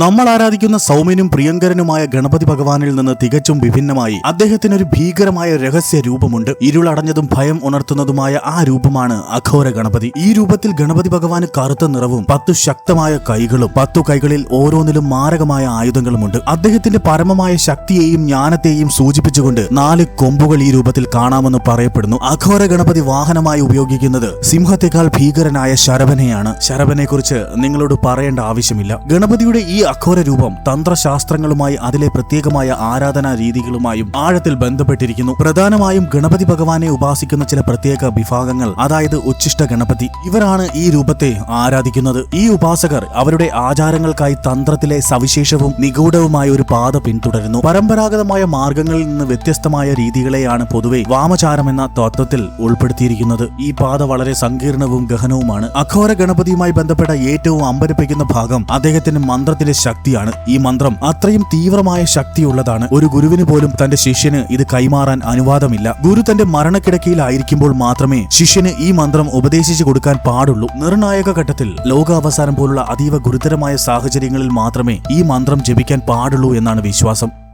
നമ്മൾ ആരാധിക്കുന്ന സൗമ്യനും പ്രിയങ്കരനുമായ ഗണപതി ഭഗവാനിൽ നിന്ന് തികച്ചും വിഭിന്നമായി അദ്ദേഹത്തിന് ഒരു ഭീകരമായ രഹസ്യ രൂപമുണ്ട്. ഇരുളടഞ്ഞതും ഭയം ഉണർത്തുന്നതുമായ ആ രൂപമാണ് അഘോര ഗണപതി. ഈ രൂപത്തിൽ ഗണപതി ഭഗവാന് കറുത്ത നിറവും പത്തു ശക്തമായ കൈകളും പത്തു കൈകളിൽ ഓരോന്നിലും മാരകമായ ആയുധങ്ങളുമുണ്ട്. അദ്ദേഹത്തിന്റെ പരമമായ ശക്തിയെയും ജ്ഞാനത്തെയും സൂചിപ്പിച്ചുകൊണ്ട് നാല് കൊമ്പുകൾ ഈ രൂപത്തിൽ കാണാമെന്ന് പറയപ്പെടുന്നു. അഘോര ഗണപതി വാഹനമായി ഉപയോഗിക്കുന്നത് സിംഹത്തെക്കാൾ ഭീകരനായ ശരവനെയാണ് ശരവനെ കുറിച്ച് നിങ്ങളോട് പറയേണ്ട ആവശ്യമില്ല. ഗണപതിയുടെ ഈ അഘോര രൂപം തന്ത്രശാസ്ത്രങ്ങളുമായി അതിലെ പ്രത്യേകമായ ആരാധനാ രീതികളുമായും ആഴത്തിൽ ബന്ധപ്പെട്ടിരിക്കുന്നു. പ്രധാനമായും ഗണപതി ഭഗവാനെ ഉപാസിക്കുന്ന ചില പ്രത്യേക വിഭാഗങ്ങൾ അതായത് ഉച്ഛിഷ്ട ഗണപതി. ഇവരാണ് ഈ രൂപത്തെ ആരാധിക്കുന്നത്. ഈ ഉപാസകർ അവരുടെ ആചാരങ്ങൾക്കായി തന്ത്രത്തിലെ സവിശേഷവും നിഗൂഢവുമായ ഒരു പാത പിന്തുടരുന്നു. പരമ്പരാഗതമായ മാർഗങ്ങളിൽ നിന്ന് വ്യത്യസ്തമായ രീതികളെയാണ് പൊതുവെ വാമചാരം എന്ന തത്വത്തിൽ ഉൾപ്പെടുത്തിയിരിക്കുന്നത്. ഈ പാത വളരെ സങ്കീർണവും ഗഹനവുമാണ്. അഘോര ഗണപതിയുമായി ബന്ധപ്പെട്ട ഏറ്റവും അമ്പരപ്പിക്കുന്ന ഭാഗം അദ്ദേഹത്തിന്റെ മന്ത്രത്തിന്റെ ശക്തിയാണ് ഈ മന്ത്രം. അത്രയും തീവ്രമായ ശക്തിയുള്ളതാണ് ഒരു ഗുരുവിന് പോലും തന്റെ ശിഷ്യന് ഇത് കൈമാറാൻ അനുവാദമില്ല. ഗുരു തന്റെ മരണക്കിടക്കയിലായിരിക്കുമ്പോൾ മാത്രമേ ശിഷ്യന് ഈ മന്ത്രം ഉപദേശിച്ചു കൊടുക്കാൻ പാടുള്ളൂ. നിർണായക ഘട്ടത്തിൽ ലോകാവസാനം പോലുള്ള അതീവ ഗുരുതരമായ സാഹചര്യങ്ങളിൽ മാത്രമേ ഈ മന്ത്രം ജപിക്കാൻ പാടുള്ളൂ എന്നാണ് വിശ്വാസം.